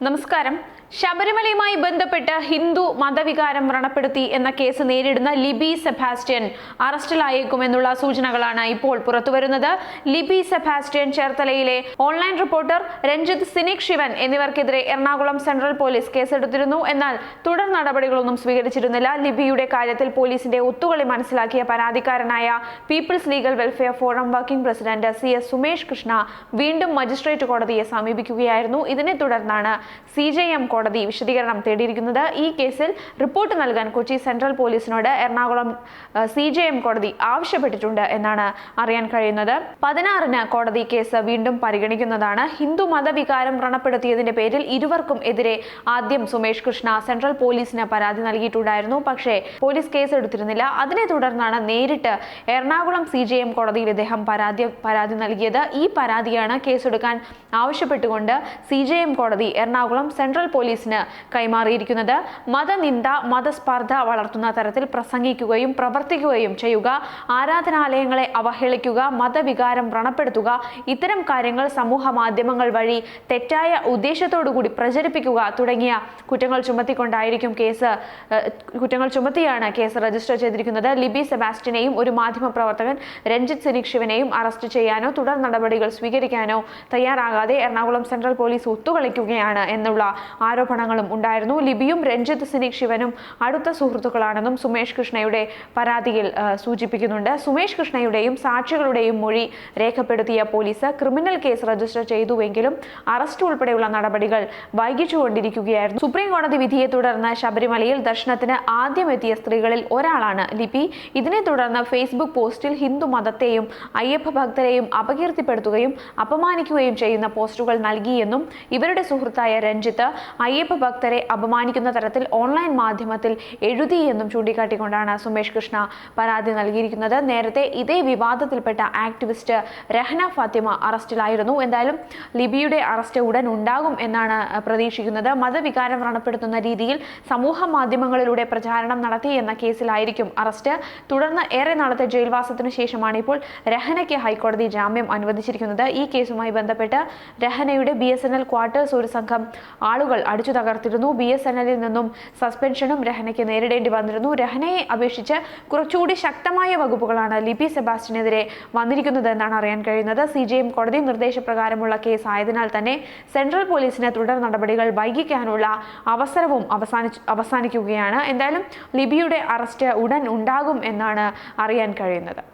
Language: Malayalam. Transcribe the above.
നമസ്കാരം. ശബരിമലയുമായി ബന്ധപ്പെട്ട് ഹിന്ദു മതവികാരം വ്രണപ്പെടുത്തി എന്ന കേസ് നേരിടുന്ന ലിബി സെബാസ്റ്റ്യൻ അറസ്റ്റിലായേക്കുമെന്നുള്ള സൂചനകളാണ് ഇപ്പോൾ പുറത്തുവരുന്നത്. ലിബി സെബാസ്റ്റ്യൻ ചേർത്തലയിലെ online reporter Ranjith scenic Shivan എന്നിവർക്കെതിരെ എറണാകുളം സെൻട്രൽ പോലീസ് കേസെടുത്തിരുന്നു. എന്നാൽ തുടർ നടപടികളൊന്നും സ്വീകരിച്ചിരുന്നില്ല. ലിബിയുടെ കാര്യത്തിൽ പോലീസിന്റെ ഒത്തുകളി മനസ്സിലാക്കിയ പരാതിക്കാരനായ people's legal welfare forum working president C S Sumesh Krishna വീണ്ടും മജിസ്ട്രേറ്റ് കോടതിയെ സമീപിക്കുകയായിരുന്നു. ഇതിനെ തുടർന്നാണ് സി ജെ എം കോടതി വിശദീകരണം തേടിയിരിക്കുന്നത്. ഈ കേസിൽ റിപ്പോർട്ട് നൽകാൻ കൊച്ചി സെൻട്രൽ പോലീസിനോട് എറണാകുളം സി ജെ എം കോടതി ആവശ്യപ്പെട്ടിട്ടുണ്ട് എന്നാണ് അറിയാൻ കഴിയുന്നത്. പതിനാറിന് കോടതി കേസ് വീണ്ടും പരിഗണിക്കുന്നതാണ്. ഹിന്ദു മതവികാരം വ്രണപ്പെടുത്തിയതിന്റെ പേരിൽ ഇരുവർക്കും എതിരെ ആദ്യം സുമേഷ് കൃഷ്ണ സെൻട്രൽ പോലീസിന് പരാതി നൽകിയിട്ടുണ്ടായിരുന്നു. പക്ഷേ പോലീസ് കേസ് എടുത്തിരുന്നില്ല അതിനെ തുടർന്നാണ് നേരിട്ട് എറണാകുളം സി ജെ എം കോടതിയിൽ ഇദ്ദേഹം പരാതി പരാതി നൽകിയത്. ഈ പരാതിയാണ് കേസെടുക്കാൻ ആവശ്യപ്പെട്ടുകൊണ്ട് സി ജെ എം കോടതി എറണാകുളം സെൻട്രൽ പോലീസിന് കൈമാറിയിരിക്കുന്നത് മതനിന്ദ മതസ്പർദ്ധ വളർത്തുന്ന തരത്തിൽ പ്രസംഗിക്കുകയും പ്രവർത്തിക്കുകയും ചെയ്യുക ആരാധനാലയങ്ങളെ അവഹേളിക്കുക മതവികാരം വ്രണപ്പെടുത്തുക ഇത്തരം കാര്യങ്ങൾ സമൂഹ മാധ്യമങ്ങൾ വഴി തെറ്റായ ഉദ്ദേശത്തോടുകൂടി പ്രചരിപ്പിക്കുക തുടങ്ങിയ കുറ്റങ്ങൾ ചുമത്തിക്കൊണ്ടായിരിക്കും കേസ് കുറ്റങ്ങൾ ചുമത്തിയാണ് കേസ് രജിസ്റ്റർ ചെയ്തിരിക്കുന്നത്. ലിബി സെബാസ്റ്റിനെയും ഒരു മാധ്യമ പ്രവർത്തകൻ രഞ്ജിത് സിനിക് ശിവനെയും അറസ്റ്റ് ചെയ്യാനോ തുടർ നടപടികൾ സ്വീകരിക്കാനോ തയ്യാറാകാതെ എറണാകുളം സെൻട്രൽ പോലീസ് ഒത്തുകളിക്കുകയാണ് എന്നുള്ള ആരോപണങ്ങളും ഉണ്ടായിരുന്നു. ലിബിയും രഞ്ജിത്ത് സിനി ശിവനും അടുത്ത സുഹൃത്തുക്കളാണെന്നും സുമേഷ് കൃഷ്ണയുടെ പരാതിയിൽ സൂചിപ്പിക്കുന്നുണ്ട്. സുമേഷ് കൃഷ്ണയുടെയും സാക്ഷികളുടെയും മൊഴി രേഖപ്പെടുത്തിയ പോലീസ് ക്രിമിനൽ കേസ് രജിസ്റ്റർ ചെയ്തുവെങ്കിലും അറസ്റ്റ് ഉൾപ്പെടെയുള്ള നടപടികൾ വൈകിച്ചുകൊണ്ടിരിക്കുകയായിരുന്നു. സുപ്രീം കോടതി വിധിയെ തുടർന്ന് ശബരിമലയിൽ ദർശനത്തിന് ആദ്യം എത്തിയ സ്ത്രീകളിൽ ഒരാളാണ് ലിപി. ഇതിനെ തുടർന്ന് ഫേസ്ബുക്ക് പോസ്റ്റിൽ ഹിന്ദു മതത്തെയും അയ്യപ്പ ഭക്തരെയും അപകീർത്തിപ്പെടുത്തുകയും അപമാനിക്കുകയും ചെയ്യുന്ന പോസ്റ്റുകൾ നൽകിയെന്നും ഇവരുടെ സുഹൃത്തായ രഞ്ജിത്ത് അയ്യപ്പ ഭക്തരെ അപമാനിക്കുന്ന തരത്തിൽ ഓൺലൈൻ മാധ്യമത്തിൽ എഴുതി എന്നും ചൂണ്ടിക്കാട്ടിക്കൊണ്ടാണ് സുമേഷ് കൃഷ്ണ പരാതി നൽകിയിരിക്കുന്നത്. നേരത്തെ ഇതേ വിവാദത്തിൽപ്പെട്ട ആക്ടിവിസ്റ്റ് രഹ്ന ഫാത്തിമ അറസ്റ്റിലായിരുന്നു. എന്തായാലും ലിബിയുടെ അറസ്റ്റ് ഉടൻ ഉണ്ടാകും എന്നാണ് പ്രതീക്ഷിക്കുന്നത്. മതവികാരം വ്രണപ്പെടുത്തുന്ന രീതിയിൽ സമൂഹ മാധ്യമങ്ങളിലൂടെ പ്രചാരണം നടത്തി എന്ന കേസിലായിരിക്കും അറസ്റ്റ്. തുടർന്ന് ഏറെ നാളത്തെ ജയിൽവാസത്തിനു ശേഷമാണ് ഇപ്പോൾ രഹനയ്ക്ക് ഹൈക്കോടതി ജാമ്യം അനുവദിച്ചിരിക്കുന്നത്. ഈ കേസുമായി ബന്ധപ്പെട്ട് രഹനയുടെ B S N L quarters ഒരു സംഘം ആളുകൾ അടിച്ചു തകർത്തിരുന്നു. ബി എസ് എൻ എല്ലിൽ നിന്നും സസ്പെൻഷനും രഹനയ്ക്ക് നേരിടേണ്ടി വന്നിരുന്നു. രഹനയെ അപേക്ഷിച്ച് കുറച്ചുകൂടി ശക്തമായ വകുപ്പുകളാണ് ലിപി സെബാസ്റ്റിനെതിരെ വന്നിരിക്കുന്നത് എന്നാണ് അറിയാൻ കഴിയുന്നത്. സി ജെ എം കോടതി നിർദ്ദേശപ്രകാരമുള്ള കേസ് ആയതിനാൽ തന്നെ സെൻട്രൽ പോലീസിന് തുടർ നടപടികൾ വൈകിക്കാനുള്ള അവസരവും അവസാനിച്ചു അവസാനിക്കുകയാണ്. എന്തായാലും ലിബിയുടെ അറസ്റ്റ് ഉടൻ ഉണ്ടാകും എന്നാണ് അറിയാൻ കഴിയുന്നത്.